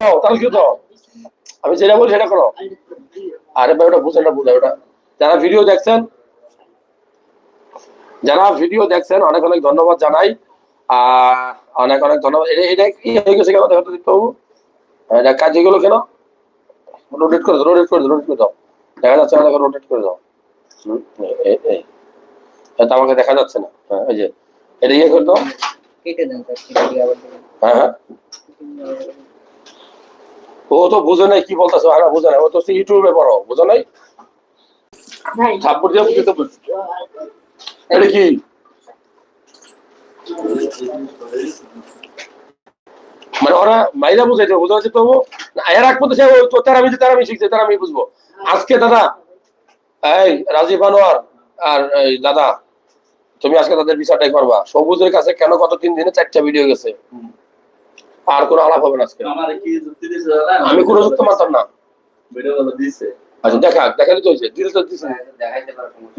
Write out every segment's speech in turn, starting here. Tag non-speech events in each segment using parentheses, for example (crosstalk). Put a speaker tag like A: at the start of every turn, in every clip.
A: তাহলে কি দাও? আমি যেটা বলি সেটা করো। আরে ভাই ওটা বুঝেন না বুঝে ওটা। যারা ভিডিও দেখছেন যারা ভিডিও দেখছেন অনেক অনেক ধন্যবাদ জানাই। আহ অনেক অনেক ধন্যবাদ। এটা এটা কি হয়ে গেছে কেন? দেখো তো দীপ্তবাবু এটা কাজ এগুলো কেন? রোটেট করে দাও রোটেট করে দাও রোটেট করে দাও। দেখা যাচ্ছে না রোটেট করে দাও। এই এটা আমাকে দেখা যাচ্ছে না। হ্যাঁ এই যে এটা ইয়ে করে দাও।
B: কেটে দেন।
A: হ্যাঁ হ্যাঁ। ও তো বুঝে নাই কি বলতেছো আর বুঝে নাই। ও তো ইউটিউবে পড়ো বুঝো নাই? থাপ্পড় দিয়ে বলছি এটা কি? মানে ওরা মাইরা বুঝাইতে বুঝতে পারছি তবু এর আগ পর্যন্ত সে তো তারা আমি তারা আমি শিখছে তারা আমি বুঝব। আজকে দাদা এই রাজীব আনোয়ার আর এই দাদা তুমি আজকে তাদের বিচারটাই করবা। সবুজের কাছে কেন কত তিন দিনে চারটা ভিডিও গেছে? আর কোনো আলাপ হবে না আজকে? আমি কোনো যুক্ত মারতাম না। আচ্ছা দেখা দেখালে তো হয়েছে। দিলে তো দিছে।
B: না।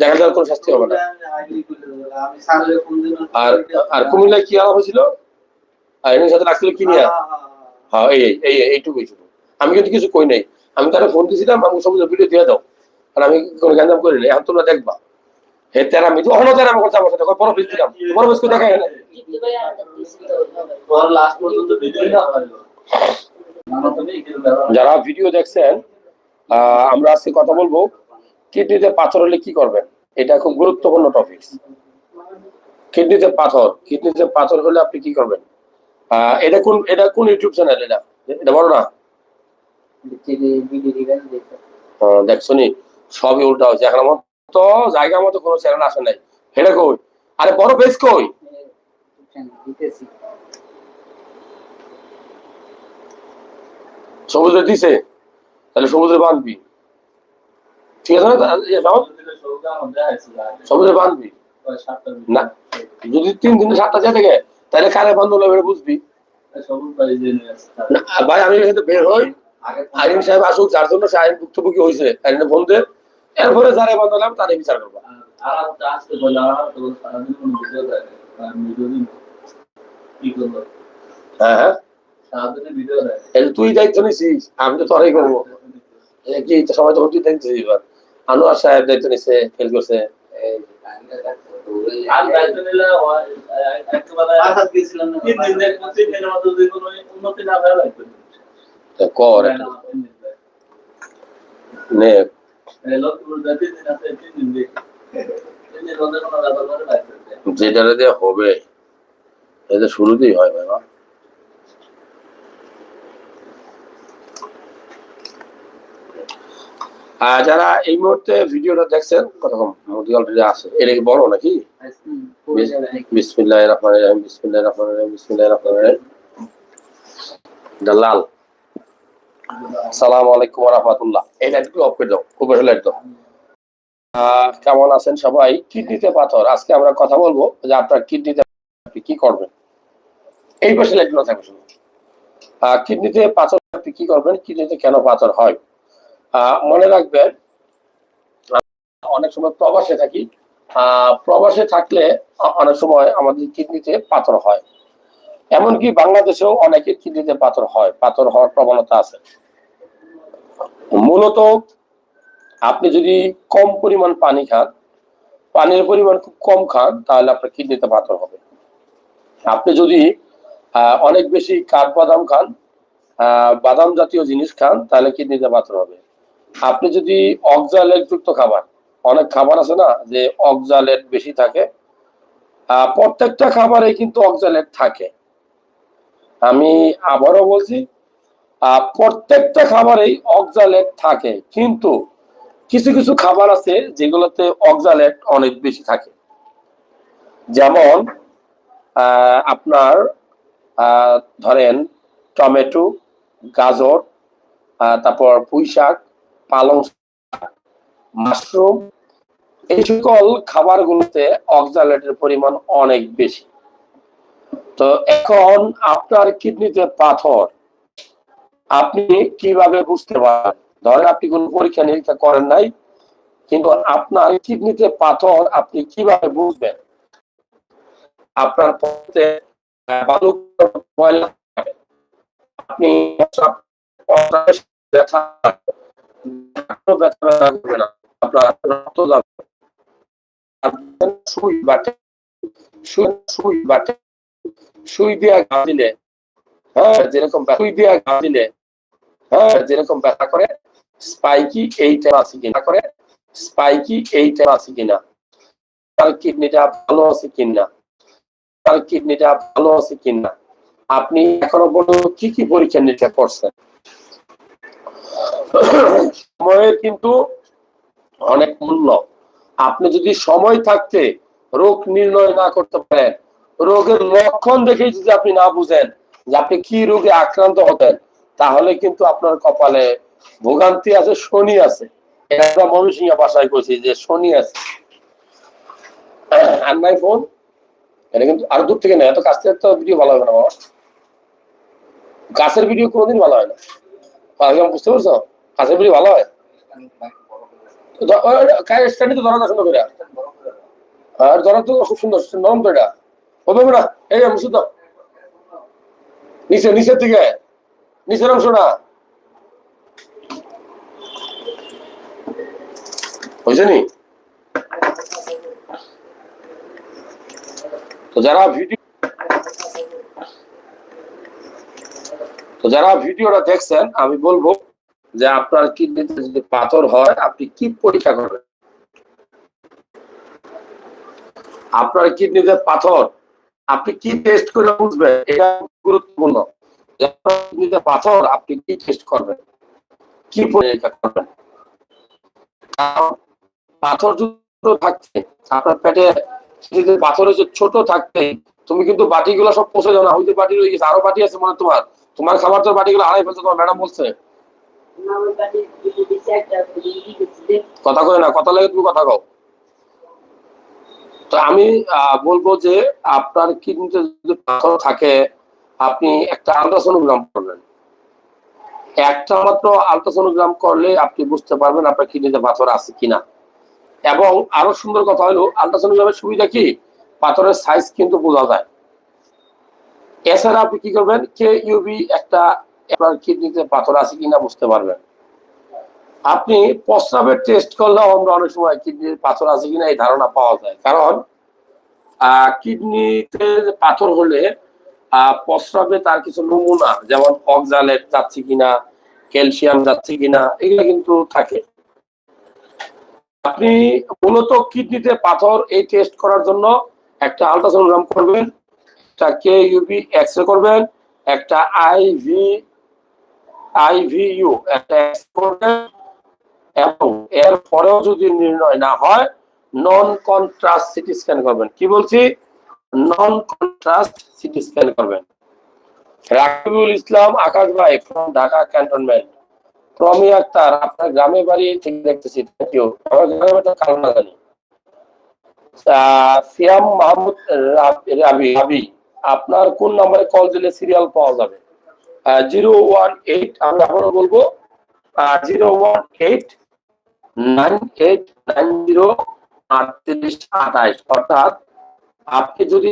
A: দেখা কোনো শাস্তি হবে না। আর আর কুমিল্লায় কি আলাপ হয়েছিল? আর এর সাথে রাখছিল কি নিয়ে? হ্যাঁ এই এই এই এইটুকুই শুধু আমি কিন্তু কিছু কই নাই। আমি তারা ফোন দিয়েছিলাম আমি সবুজ ভিডিও দিয়ে দাও। আর আমি কোনো গ্যাঞ্জাম করি এখন তোমরা দেখবা। হে তেরা আমি তো অহনো তেরা আমার বড় বড় দেখা গেল যারা ভিডিও দেখছেন আমরা আজকে কথা বলব কিডনিতে পাথর হলে কি করবেন? এটা খুব গুরুত্বপূর্ণ টপিক কিডনিতে পাথর কিডনিতে পাথর হলে আপনি কি করবেন? আহ, এটা কোন এটা কোন ইউটিউব চ্যানেল এটা? এটা বলো না। দেখছ নি? সবই উল্টা হচ্ছে এখন আমার তো জায়গা মতো কোনো চ্যানেল আসে নাই। হেটা কই? আরে বড় বেশ কই। সবুজে দিছে, তাহলে সবুজে বাঁধবি। ঠিক আছে না? সবুজে বাঁধবি। না, যদি তিন দিনে সাতটা যায় থাকে, তাহলে কারে বন্ধ হলো এবারে বুঝবি? ভাই, আমি বের হই আইন সাহেব আসুক, যার জন্য সে আইন ভুক্তভোগী হয়েছে আইনে বন্ধে এরপরে যারা বন্ধ হলাম তারে বিচার করব। হ্যাঁ হ্যাঁ এই তুই দায়িত্ব নিছিস আমি তো তোরাই করব। কি সবাই তো তুই দায়িত্ব এবার? আনোয়ার সাহেব দায়িত্ব নিছে ফেল করছে।
B: এই যে টাইমটা রাখতে হবে।
A: তা কর। নে যেটা দিয়ে হবে, এটা শুরুতেই হয় বাবা আর যারা এই মুহূর্তে ভিডিওটা দেখছেন, কতক্ষণ? অলরেডি আছে। এটা কি বড় নাকি? বিসমিল্লাহ রহমান রহিম বিসমিল্লাহ রহিম রহিম। লাল সালাম আলাইকুম রহমতুল্লাহ। এই অফ করে দাও লাইট কেমন আছেন সবাই? কিডনিতে পাথর। আজকে আমরা কথা বলব যে আপনার কিডনিতে আপনি কি করবেন? এই পাশে থাকবে শুধু কিডনিতে পাথর আপনি কি করবেন? কিডনিতে কেন পাথর হয়? মনে রাখবেন অনেক সময় প্রবাসে থাকি। প্রবাসে থাকলে অনেক সময় আমাদের কিডনিতে পাথর হয়। এমনকি বাংলাদেশেও অনেকের কিডনিতে পাথর হয়। পাথর হওয়ার প্রবণতা আছে। মূলত আপনি যদি কম পরিমাণ পানি খান, পানির পরিমাণ খুব কম খান, তাহলে আপনার কিডনিতে পাথর হবে। আপনি যদি অনেক বেশি কাঠবাদাম খান বাদাম জাতীয় জিনিস খান, তাহলে কিডনিতে পাথর হবে। আপনি যদি অক্সালেট যুক্ত খাবার, অনেক খাবার আছে না, যে অক্সালেট বেশি থাকে প্রত্যেকটা খাবারে কিন্তু অক্সালেট থাকে। আমি আবারও বলছি প্রত্যেকটা খাবারেই অক্সালেট থাকে। কিন্তু কিছু কিছু খাবার আছে যেগুলোতে অক্সালেট অনেক বেশি থাকে। যেমন আপনার ধরেন টমেটো, গাজর তারপর পুঁই শাক, পালং মাশরুম, এই সকল খাবারগুলোতে অক্সালেটের পরিমাণ অনেক বেশি। তো এখন আপনার কিডনিতে পাথর আপনি কীভাবে বুঝতে পারেন ধরেন আপনি কোনো পরীক্ষা নিরীক্ষা করেন নাই, কিন্তু আপনার কিডনিতে পাথর আপনি কীভাবে বুঝবেন? আপনার পথে আপনি আপনার হ্যাঁ যেরকম সুই দিয়া ঘা দিলে যেরকম ব্যথা করে স্পাইকি এইটা আছে কিনা? করে স্পাইকি এইটা আছে কিনা? তার কিডনিটা ভালো আছে কিনা? তার কিডনিটা ভালো আছে কিনা? আপনি এখনও পর্যন্ত কি কি পরীক্ষা নিরীক্ষা করছেন? সময়ের কিন্তু অনেক মূল্য। আপনি যদি সময় থাকতে রোগ নির্ণয় না করতে পারেন, রোগের লক্ষণ দেখেই যদি আপনি না বুঝেন যে আপনি কি রোগে আক্রান্ত হতেন তাহলে কিন্তু আপনার কপালে ভোগান্তি আছে, শনি আছে। এটা ভাষায় বলছি যে শনি আছে। আর নাই ফোন এটা কিন্তু আর দূর থেকে না এত কাছ থেকে তো ভিডিও ভালো হবে না বাবা। কাছের ভিডিও কোনোদিন ভালো হয় না। বুঝতে পারছ? কাছের ভিডিও ভালো হয়? নিচের দিকে। নিচের অংশ না হয়েছে নি? তো যারা ভিডিও তো যারা ভিডিওটা দেখছেন, আমি বলব যে আপনার কিডনিতে যদি পাথর হয়, আপনি কি পরীক্ষা করবেন? আপনার কিডনিতে পাথর, আপনি কি টেস্ট করে বুঝবেন? এটা গুরুত্বপূর্ণ। যে পাথর, আপনি কি টেস্ট করবেন? কি পরীক্ষা করবেন? পাথর যদি থাকছে আপনার পেটে পাথর হচ্ছে ছোট থাকতে, তুমি কিন্তু বাটিগুলো সব পৌঁছে যাও না, হয়তো বাটি রয়ে গেছে। আরও বাটি আছে মানে তোমার। তোমার খাবার তো বাটিগুলো হারাই ফেলছে, তোমার ম্যাডাম বলছে। কথা কয় না, কথা লাগে তুমি কথা কও। তো আমি বলব যে আপনার কিডনিতে যদি পাথর থাকে আপনি একটা আলট্রাসোনোগ্রাম করবেন একটা মাত্র আলট্রাসোনোগ্রাম করলে আপনি বুঝতে পারবেন আপনার কিডনিতে পাথর আছে কিনা। এবং আরও সুন্দর কথা হলো, আলট্রাসোনোগ্রামের সুবিধা কি? পাথরের সাইজ কিন্তু বোঝা যায়। এছাড়া আপনি কি করবেন? কে ইউবি একটা আপনার কিডনিতে পাথর আছে কিনা বুঝতে পারবেন। আপনি প্রস্রাবের টেস্ট করলেও আমরা অনেক সময় কিডনির পাথর আছে কিনা এই ধারণা পাওয়া যায়। কারণ কিডনিতে পাথর হলে প্রস্রাবে তার কিছু নমুনা, যেমন অক্সালেট যাচ্ছে কিনা, ক্যালসিয়াম যাচ্ছে কিনা, এগুলো কিন্তু থাকে। আপনি মূলত কিডনিতে পাথর এই টেস্ট করার জন্য একটা আলট্রাসোনোগ্রাম করবেন, একটা কে ইউবি এক্স রে করবেন, একটা আইভি আইভিইউ একটা এক্স করবেন, এবং এর পরেও যদি নির্ণয় না হয় নন কন্ট্রাস্ট সিটি স্ক্যান করবেন। কি বলছি? নন কন্ট্রাস্ট সিটি স্ক্যান করবেন। রাকিবুল ইসলাম আকাশ ভাই ফ্রম ঢাকা ক্যান্টনমেন্ট প্রমি আক্তার, আপনার গ্রামে বাড়ি থেকে দেখতেছি থ্যাংক ইউ আমার গ্রামে একটা কারণ না জানি সিয়াম মাহমুদ রাবি রাবি আপনার কোন নম্বরে কল দিলে সিরিয়াল পাওয়া যাবে? জিরো ওয়ান এইট আমি আবারও বলব zero one eight nine eight nine zero আটত্রিশ আঠাইশ অর্থাৎ আপনি যদি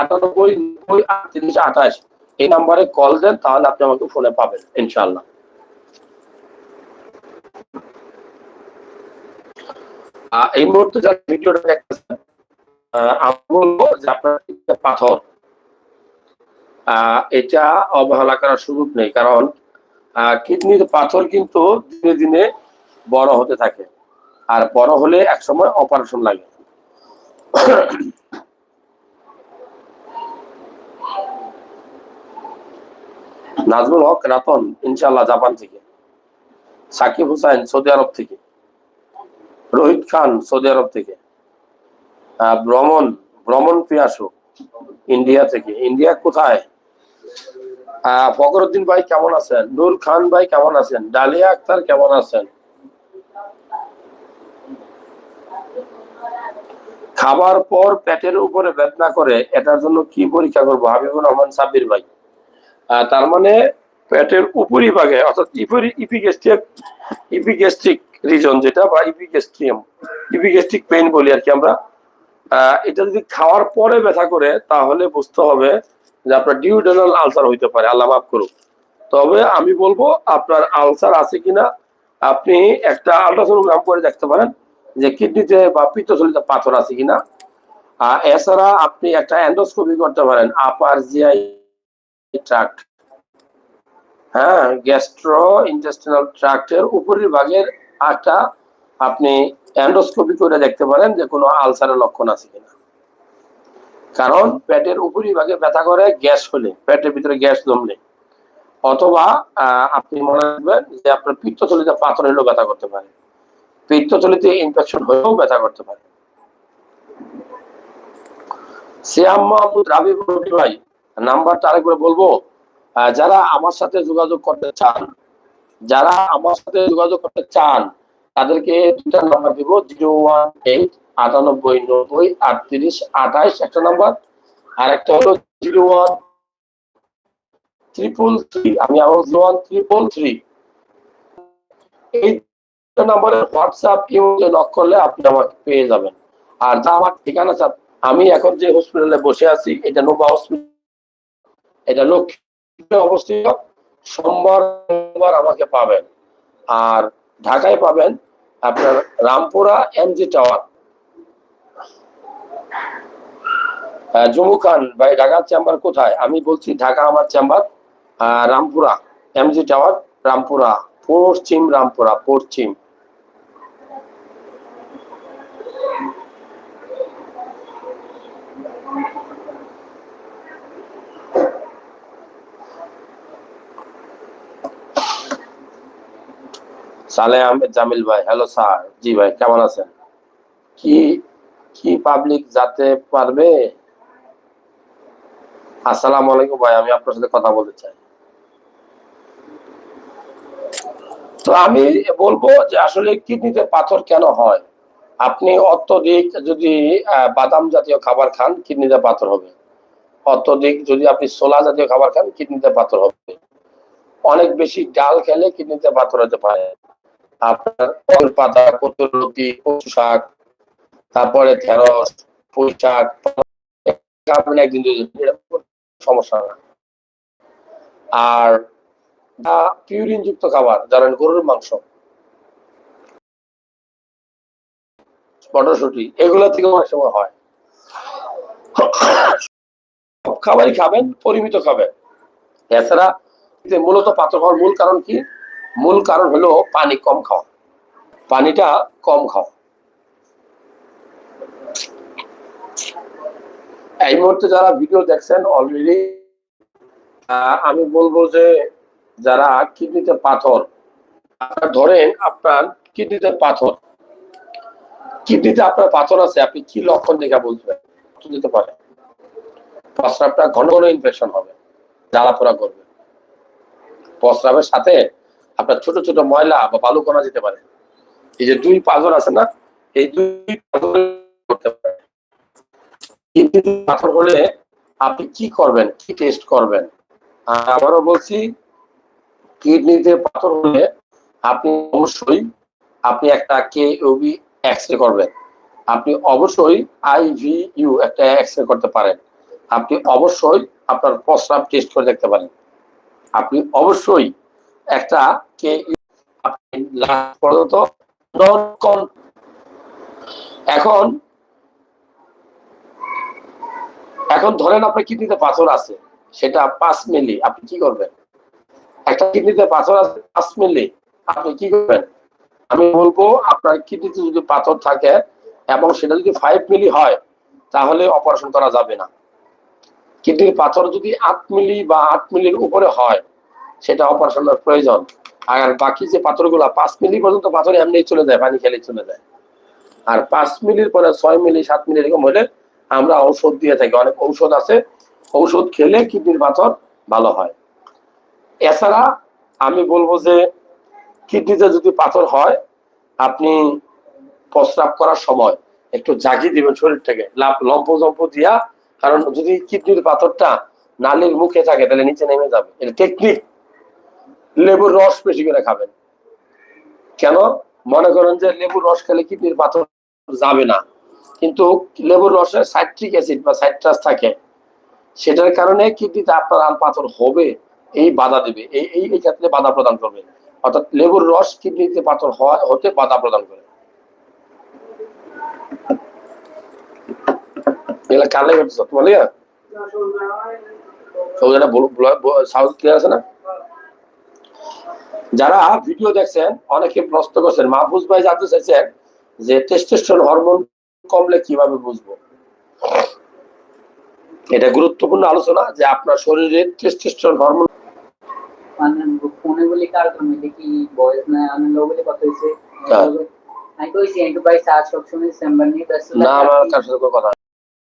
A: আটানব্বই, নব্বই আটত্রিশ আঠাইশ এই নাম্বারে কল দেন, তাহলে আপনি আমাকে ফোনে পাবেন ইনশাল্লাহ এই মুহূর্তে যারা ভিডিওটা দেখতেছেন আমি বলব যে আপনার পাথর। এটা অবহেলা করার সুযোগ নেই, কারণ কিডনির পাথর কিন্তু দিনে দিনে বড় হতে থাকে। আর বড় হলে একসময় অপারেশন লাগে। (coughs) নাজমুল হক রাতন ইনশাল্লাহ জাপান থেকে। সাকিব হুসাইন, সৌদি আরব থেকে। রোহিত খান, সৌদি আরব থেকে। ভ্রমণ ভ্রমণ পিয়াসু ইন্ডিয়া থেকে। ইন্ডিয়া কোথায়? ফখরুদ্দিন ভাই কেমন আছেন? নূর খান ভাই কেমন আছেন? ডালিয়া আক্তার কেমন আছেন? খাবার পর পেটের উপরে বেদনা করে, এটার জন্য কি পরীক্ষা করব? হাবিবুর রহমান সাব্বির ভাই। তার মানে পেটের উপরি ভাগে অর্থাৎ ইপিগ্যাস্ট্রিক রিজন যেটা বা ইপিগ্যাস্ট্রিয়াম, ইপিগ্যাস্ট্রিক পেইন বলি আর কি আমরা এটা যদি খাওয়ার পরে ব্যথা করে, তাহলে বুঝতে হবে যে আপনার ডিউডেনাল আলসার হইতে পারে। আল্লাহ মাফ করুক। তবে আমি বলব, আপনার আলসার আছে কিনা, আপনি একটা আলট্রাসোনোগ্রাম করে দেখতে পারেন। যে কিডনিতে বা পিত্তথলিতে পাথর আছে কিনা। আর এছাড়া আপনি একটা এন্ডোস্কোপি করতে পারেন আপার জিআই ট্রাক্ট হ্যাঁ গ্যাস্ট্রো ইন্টেস্টিনাল ট্রাক্টের উপরের ভাগের একটা আপনি এন্ডোস্কোপি করে দেখতে পারেন যে কোনো আলসারের লক্ষণ আছে কিনা। কারণ পেটের উপরি ভাগে ব্যথা করে, গ্যাস হলে, পেটের ভিতরে গ্যাস জমলে। অথবা আপনি মনে রাখবেন যে আপনার পিত্তথলিতে পাথর হলেও ব্যথা করতে পারে। পিত্তথলিতে ইনফেকশন হয়েও ব্যথা করতে পারে। নাম্বারটা আরেকবার বলব যারা আমার সাথে যোগাযোগ করতে চান, যারা আমার সাথে যোগাযোগ করতে চান, তাদেরকে নাম্বার দিব, জিরো ওয়ান এইট আটানব্বই নব্বই আটত্রিশ আঠাইশ একটা নাম্বার, আর একটা হলো জিরো ওয়ান ট্রিপল থ্রি, আমি আমার জিরো ওয়ান ট্রিপল থ্রি। এই নাম্বারে হোয়াটসঅ্যাপ নক করলে আপনি আমাকে পেয়ে যাবেন। আর যা আমার ঠিকানা চাপ আমি এখন যে হসপিটালে বসে আছি, এটা নোভা হসপিটাল এটা লক্ষ্মীতে অবস্থিত। সোমবার আমাকে পাবেন। আর ঢাকায় পাবেন আপনার রামপুরা এমজি টাওয়ার জম্মু খান, ভাই, ঢাকার চেম্বার কোথায়? আমি বলছি ঢাকা আমার chamber Rampura MG tower Rampura, পশ্চিম রামপুরা, পশ্চিম। সালে আহমেদ জামিল ভাই হ্যালো স্যার জি ভাই, কেমন আছেন? কি কি পাবলিক যাতে পারবে? আসসালামু আলাইকুম ভাই, আমি আপনার সাথে কথা বলতে চাই। তো আমি বলব যে আসলে কিডনিতে পাথর কেন হয়? আপনি অত্যধিক যদি বাদাম জাতীয় খাবার খান, কিডনিতে পাথর হবে। অত্যধিক যদি আপনি সোলা জাতীয় খাবার খান, কিডনিতে পাথর হবে। অনেক বেশি ডাল খেলে কিডনিতে পাথর হতে পারে। আপনার কল পাতা কচুরলতি কচু শাক, তারপরে ঢেঁড়স, পুঁই শাক খাবেন একদিন সমস্যা না। আর পিউরিন যুক্ত খাবার, ধরেন গরুর মাংস, মটরশুটি, এগুলো থেকে অনেক সময় হয়। খাবারই খাবেন, পরিমিত খাবেন। এছাড়া মূলত পাথর হওয়ার মূল কারণ কি? মূল কারণ হলো পানি কম খাওয়া। পানিটা কম খাওয়া। এই মুহূর্তে যারা ভিডিও দেখছেন অলরেডি আমি বলব যে যারা কিডনিতে পাথর, আপনার ধরেন আপনার কিডনিতে পাথর। কিডনিতে আপনার পাথর আছে, আপনি কি লক্ষণ দেখে বুঝবেন দিতে পারে। প্রস্রাবটা ঘন ঘন ইনফেকশন হবে জ্বালা পোড়া করবে। প্রস্রাবের সাথে আপনার ছোট ছোট ময়লা বা বালু কণা যেতে পারে। এই যে দুই পাথর আছে না, এই দুই পাথর করতে পারে। কিডনিতে পাথর হলে আপনি কি করবেন, কি টেস্ট করবেন? আবারও বলছি, কিডনিতে পাথর হলে আপনি অবশ্যই আপনি একটা কে ইউবি এক্স রে করবেন। আপনি অবশ্যই আইভিইউ একটা এক্স রে করতে পারেন। আপনি অবশ্যই আপনার প্রস্রাব টেস্ট করে দেখতে পারেন। আপনি অবশ্যই একটা কে এখন এখন ধরেন আপনার কিডনিতে পাথর আছে, সেটা পাঁচ মিলি, আপনি কি করবেন? একটা কিডনিতে পাথর আছে, পাঁচ মিলি, আপনি কি করবেন? আমি বলব আপনার কিডনিতে যদি পাথর থাকে এবং সেটা যদি ফাইভ মিলি হয়, তাহলে অপারেশন করা যাবে না। কিডনির পাথর যদি আট মিলি বা আট মিলির উপরে হয় সেটা অপারেশনের প্রয়োজন। আর বাকি যে পাথরগুলো, পাঁচ মিলি পর্যন্ত পাথর এমনি চলে যায়, পানি খেলে চলে যায়। আর পাঁচ মিলির পরে ছয় মিলি, সাত মিলি এরকম হলে আমরা ঔষধ দিয়ে থাকি। অনেক ঔষধ আছে। ঔষধ খেলে কিডনির পাথর ভালো হয়। এছাড়া আমি বলব যে, কিডনিতে যদি পাথর হয়, আপনি প্রস্রাব করার সময় একটু জাগিয়ে দিবেন শরীর থেকে। লাভ লম্প জম্প দিয়া। কারণ যদি কিডনির পাথরটা নালির মুখে থাকে, তাহলে নিচে নেমে যাবে। এটা টেকনিক লেবুর রস বেশি করে খাবেন। কেন? মনে করেন যে লেবুর রস খেলে কিডনির পাথর যাবে না। কিন্তু লেবুর রসে সাইট্রিক অ্যাসিড বা সাইট্রাস থাকে। সেটার কারণে কিডনিতে আপনার আর পাথর হবে, এই বাধা দেবে। এই এই ক্ষেত্রে বাধা প্রদান করবে। অর্থাৎ লেবুর রস কিডনিতে পাথর হওয়া, হতে বাধা প্রদান করে। এগুলা কার তোমার লেগে? সৌজাটা সাউন্ড ক্লিয়ার আছে না? যারা ভিডিও দেখছেন অনেকে প্রশ্ন করছেন মাহফুজ ভাই জানতে চাইছেন যে টেস্টোস্টেরন হরমোন কমলে কীভাবে বুঝব? এটা গুরুত্বপূর্ণ আলোচনা যে আপনার শরীরে টেস্টোস্টেরন হরমোন
B: মানে ফোনে বলি কার তুমি দেখি বয়স না আমি লোক বলে? কথা হয়েছে। আমি কইছি এন্টু ভাই সার্চ সবসময় সেম্বার নিয়ে ব্যস্ত
A: না আমার কার সাথে কোনো কথা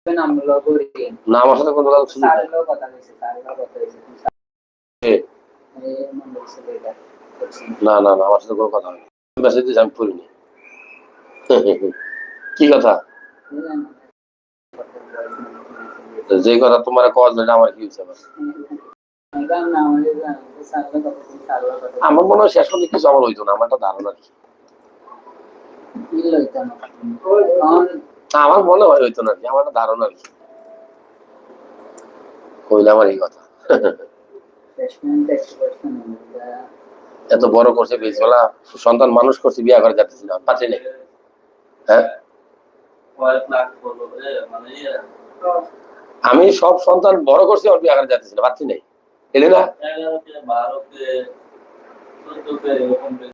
B: না আমরা লোক করি
A: না আমার সাথে কোনো কথা শুনি
B: সার কথা হয়েছে কথা হয়েছে।
A: না না না, আমার সাথে কোনো কথা হয়নি। মেসেজ দিয়েছি, আমি পড়িনি (laughs) কি কথা? যে কথা তোমার কল ধরে আমার কি হয়েছে আমার মনে হয় শেষ পর্যন্ত কিছু আমার হইতো না, আমার একটা ধারণা কি। আমার মনে হয় হইতো না আমার একটা ধারণা কি। হইলে আমার এই কথা। এত বড় করছে বেজবেলা, সন্তান মানুষ করছে, বিয়া করে যাচ্ছি না পাচ্ছি নেই। হ্যাঁ? আমি সব সন্তান বড় করছি আমার বিয়া করে যাচ্ছি না পাচ্ছি নাই। এলে না?